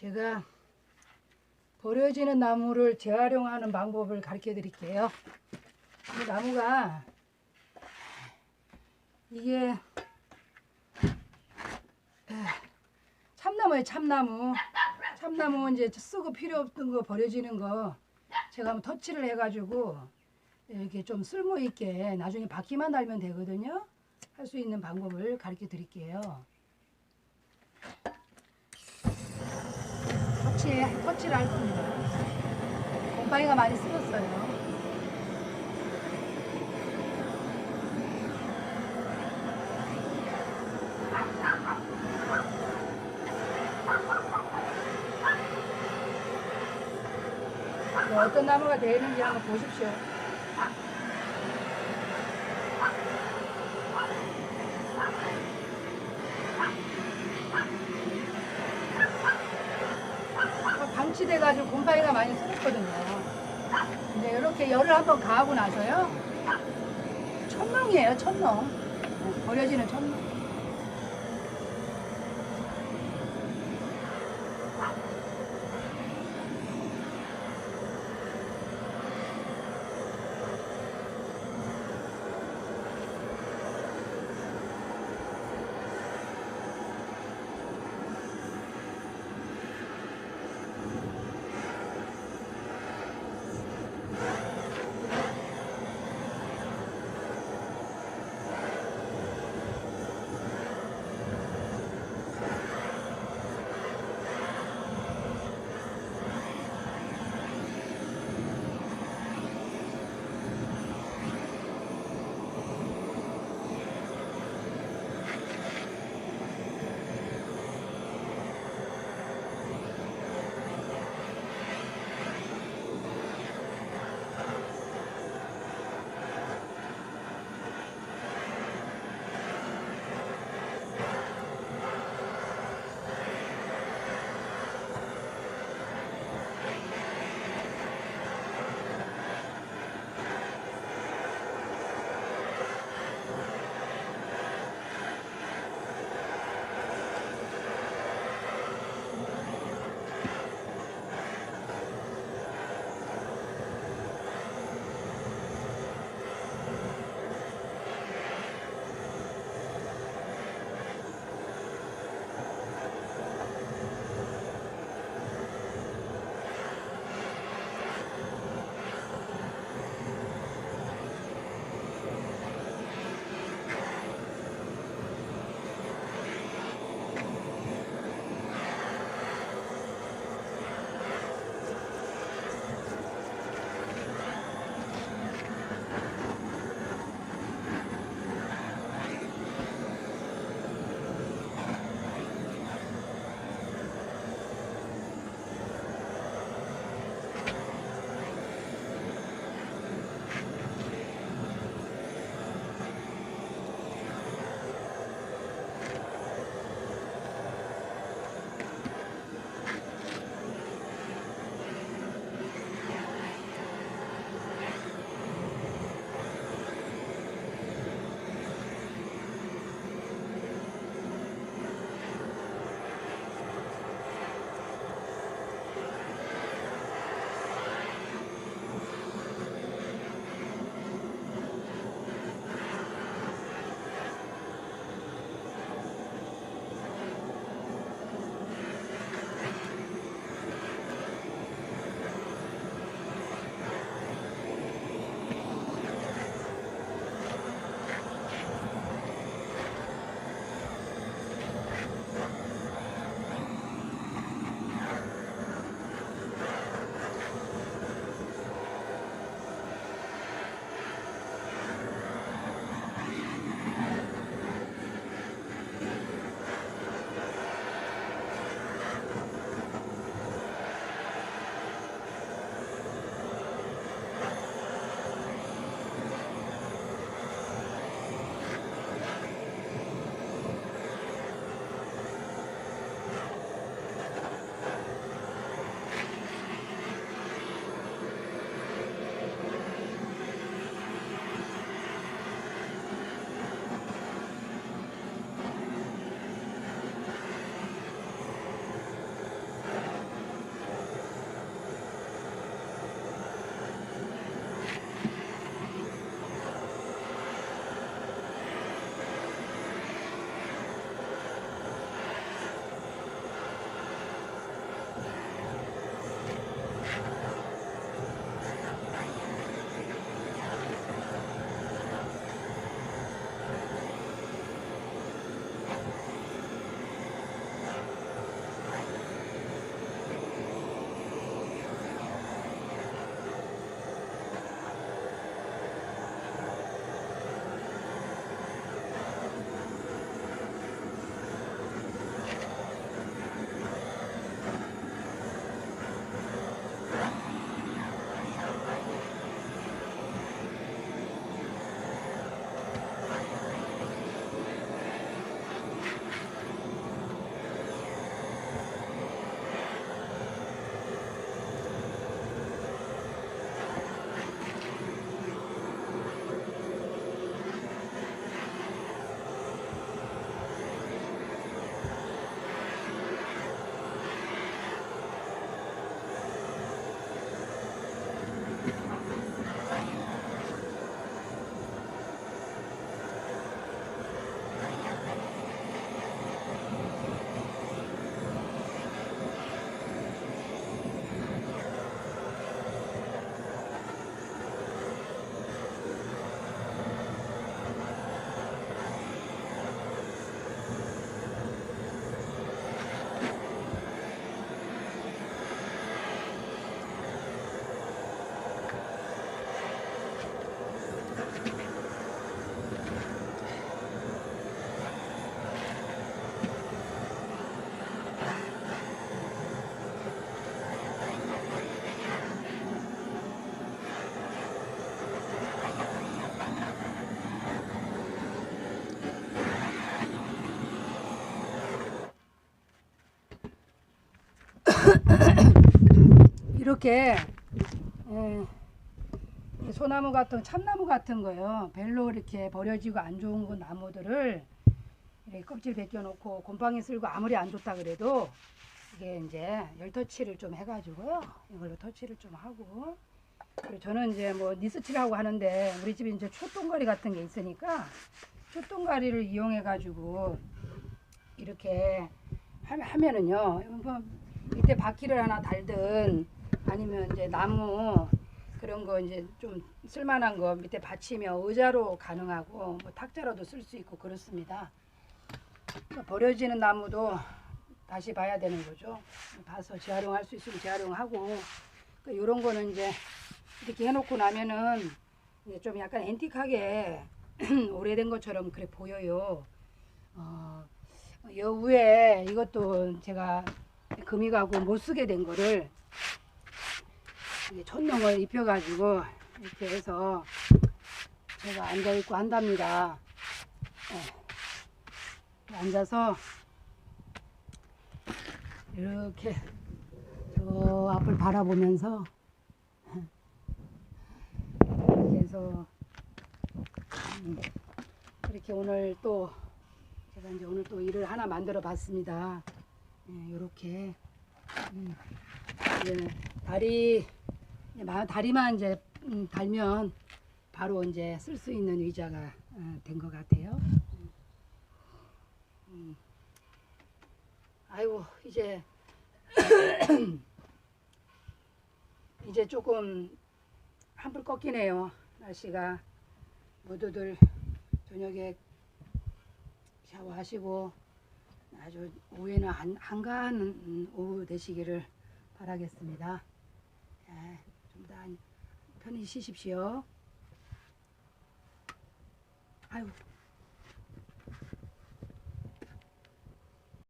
제가 버려지는 나무를 재활용하는 방법을 가르쳐 드릴게요. 이 나무가 이게 에, 참나무예요, 참나무. 참나무 이제 쓰고 필요 없던 거 버려지는 거 제가 한번 터치를 해가지고 이렇게 좀 쓸모 있게 나중에 바퀴만 달면 되거든요. 할 수 있는 방법을 가르쳐 드릴게요. 터치, 터치를 할 겁니다. 곰팡이가 많이 쓸었어요. 네, 어떤 나무가 되는지 한번 보십시오. 방치돼 곰팡이가 많이 쓸었거든요. 이제 이렇게 열을 한번 가하고 나서요. 천농이에요, 천농. 네, 버려지는 천농. 이렇게 예, 이 소나무 같은 참나무 같은 거요. 별로 이렇게 버려지고 안 좋은 거 나무들을 이렇게 껍질 벗겨놓고 곰팡이 쓸고 아무리 안 좋다 그래도 이게 이제 열 터치를 좀 해가지고요. 이걸로 터치를 좀 하고 그리고 저는 이제 뭐 니스치라고 하는데 우리 집에 이제 초동가리 같은 게 있으니까 초동가리를 이용해가지고 이렇게 하- 하면은요. 뭐 밑에 바퀴를 하나 달든 아니면 이제 나무 그런 거 이제 좀 쓸만한 거 밑에 받치면 의자로 가능하고 뭐 탁자로도 쓸 수 있고 그렇습니다. 버려지는 나무도 다시 봐야 되는 거죠. 봐서 재활용할 수 있으면 재활용하고 이런 거는 이제 이렇게 해놓고 나면은 이제 좀 약간 앤틱하게 오래된 것처럼 그래 보여요. 어, 여 위에 이것도 제가 금이 가고 못 쓰게 된 거를 천농을 입혀가지고 이렇게 해서 제가 앉아 있고 한답니다. 예. 앉아서 이렇게 저 앞을 바라보면서 이렇게 해서 음, 그렇게 오늘 또 제가 이제 오늘 또 일을 하나 만들어 봤습니다. 이렇게 음, 이제 다리 이제 마- 다리만 이제 음, 달면 바로 이제 쓸 수 있는 의자가 된 것 같아요. 음. 음. 아이고 이제 이제 조금 한풀 꺾이네요. 날씨가 모두들 저녁에 샤워하시고 아주 오후에는 한, 한가한 음, 오후 되시기를 바라겠습니다. 예, 편히 쉬십시오. 아유,